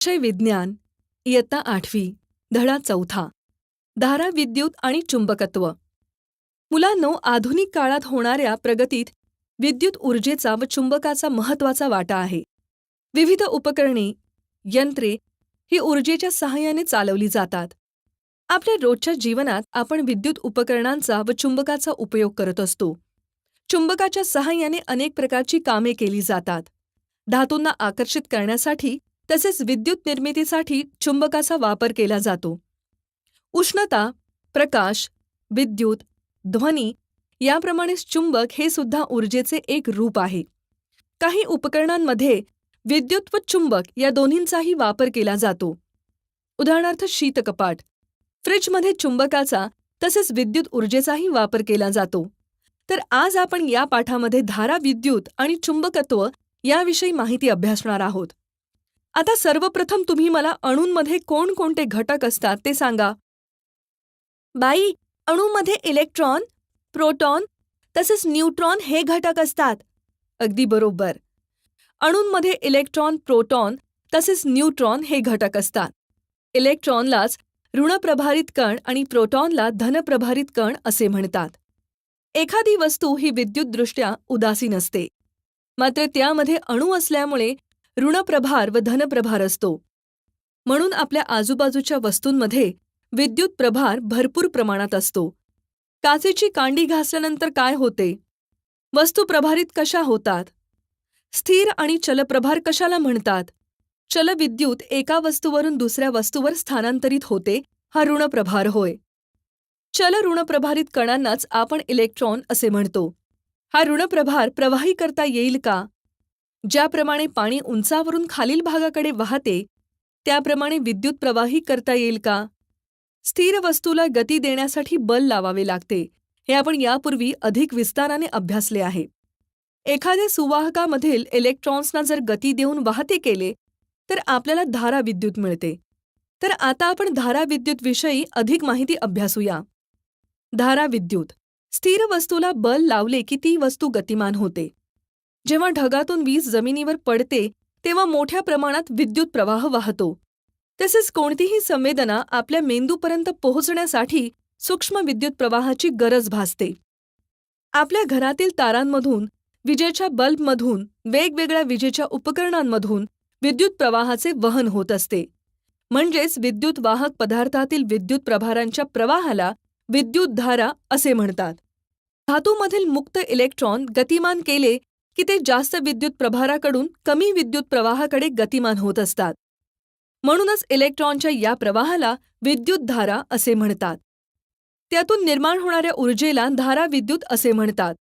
विषय विज्ञान. इयत्ता आठवी धडा चौथा. धारा विद्युत आणि चुंबकत्व. मुलांनो आधुनिक काळात होणाऱ्या प्रगतीत विद्युत ऊर्जेचा व चुंबकाचा महत्त्वाचा वाटा आहे. विविध उपकरणे यंत्रे ही ऊर्जेच्या सहाय्याने चालवली जातात. आपल्या रोजच्या जीवनात आपण विद्युत उपकरणांचा व चुंबकाचा उपयोग करत असतो. चुंबकाच्या सहाय्याने अनेक प्रकारची कामे केली जातात. धातूंना आकर्षित करण्यासाठी तसेच विद्युत निर्मितीसाठी चुंबकाचा वापर केला जातो. उष्णता प्रकाश विद्युत ध्वनी याप्रमाणेच चुंबक हे सुद्धा ऊर्जेचे एक रूप आहे. काही उपकरणांमध्ये विद्युत व चुंबक या दोन्हींचाही वापर केला जातो. उदाहरणार्थ शीतकपाट. फ्रिजमध्ये चुंबकाचा तसेच विद्युत ऊर्जेचाही वापर केला जातो. तर आज आपण या पाठामध्ये धारा विद्युत आणि चुंबकत्व याविषयी माहिती अभ्यासणार आहोत. आता सर्वप्रथम तुम्ही मला अणूंमध्ये कोणकोणते घटक असतात ते सांगा. बाई अणूमध्ये इलेक्ट्रॉन प्रोटॉन तसेच न्यूट्रॉन हे घटक असतात. अगदी बरोबर. अणूंमध्ये इलेक्ट्रॉन प्रोटॉन तसेच न्यूट्रॉन हे घटक असतात. इलेक्ट्रॉनलाच ऋणप्रभारित कण आणि प्रोटॉनला धनप्रभारित कण असे म्हणतात. एखादी वस्तू ही विद्युतदृष्ट्या उदासीन असते. मात्र त्यामध्ये अणू असल्यामुळे ऋणप्रभार व धनप्रभार असतो. म्हणून आपल्या आजूबाजूच्या वस्तूंमध्ये विद्युत प्रभार भरपूर प्रमाणात असतो. काचेची कांडी घासल्यानंतर काय होते? वस्तू प्रभारित कशा होतात? स्थिर आणि चलप्रभार कशाला म्हणतात? चलविद्युत एका वस्तूवरून दुसऱ्या वस्तूवर स्थानांतरित होते हा ऋणप्रभार होय. चल ऋणप्रभारित कणांनाच आपण इलेक्ट्रॉन असे म्हणतो. हा ऋणप्रभार प्रवाही करता येईल का? ज्याप्रमाणे पाणी उंचावरून खालील भागाकडे वाहते त्याप्रमाणे विद्युत प्रवाही करता येईल का? स्थिर वस्तूला गती देण्यासाठी बल लावावे लागते हे आपण यापूर्वी अधिक विस्ताराने अभ्यासले आहे. एखाद्या सुवाहकामधील इलेक्ट्रॉन्सना जर गती देऊन वाहते केले तर आपल्याला धारा विद्युत मिळते. तर आता आपण धारा विद्युतविषयी अधिक माहिती अभ्यासूया. धारा विद्युत स्थिर वस्तूला बल लावले की ती वस्तू गतिमान होते. जेव्हा ढगातून वीज जमिनीवर पडते तेव्हा मोठ्या प्रमाणात विद्युत प्रवाह वाहतो. तसेच कोणतीही संवेदना आपल्या मेंदूपर्यंत पोहोचण्यासाठी सूक्ष्म विद्युत प्रवाहाची गरज भासते. आपल्या घरातील तारांमधून विजेच्या बल्बमधून वेगवेगळ्या विजेच्या उपकरणांमधून विद्युत प्रवाहाचे वहन होत असते. म्हणजेच विद्युत वाहक पदार्थातील विद्युत प्रभारांच्या प्रवाहाला विद्युत धारा असे म्हणतात. धातूमधील मुक्त इलेक्ट्रॉन गतिमान केले की ते जास्त विद्युत प्रभाराकडून कमी विद्युत प्रवाहाकडे गतिमान होत असतात. म्हणूनच इलेक्ट्रॉनच्या या प्रवाहाला विद्युत धारा असे म्हणतात. त्यातून निर्माण होणाऱ्या ऊर्जेला धारा विद्युत असे म्हणतात.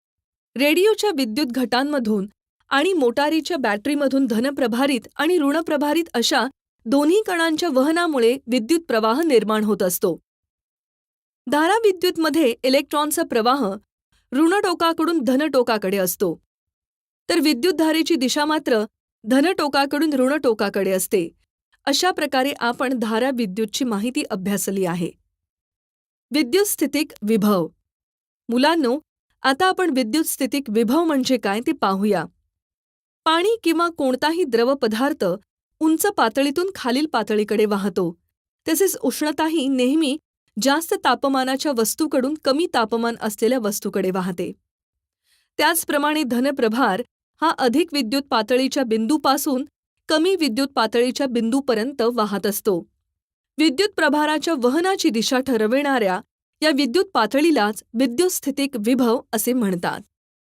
रेडिओच्या विद्युत घटांमधून आणि मोटारीच्या बॅटरीमधून धनप्रभारित आणि ऋणप्रभारित अशा दोन्ही कणांच्या वहनामुळे विद्युत प्रवाह निर्माण होत असतो. धारा विद्युतमध्ये इलेक्ट्रॉनचा प्रवाह ऋणटोकाकडून धनटोकाकडे असतो. तर विद्युतधारेची दिशा मात्र धनटोकाकडून ऋणटोकाकडे असते. अशा प्रकारे आपण धारा विद्युतची माहिती अभ्यासली आहे. विद्युतस्थितिक विभव. मुलांनो आता आपण विद्युतस्थितिक विभव म्हणजे काय ते पाहूया. पाणी किंवा कोणताही द्रव पदार्थ उंच पातळीतून खालील पातळीकडे वाहतो. तसेच उष्णताही नेहमी जास्त तापमानाच्या वस्तूकडून कमी तापमान असलेल्या वस्तूकडे वाहते. त्याचप्रमाणे धनप्रभार हा अधिक विद्युत पातळीच्या बिंदूपासून कमी विद्युत पातळीच्या बिंदूपर्यंत वाहत असतो. विद्युत प्रभाराच्या वहनाची दिशा ठरविणाऱ्या या विद्युत पातळीलाच विद्युतस्थितिक विभव असे म्हणतात.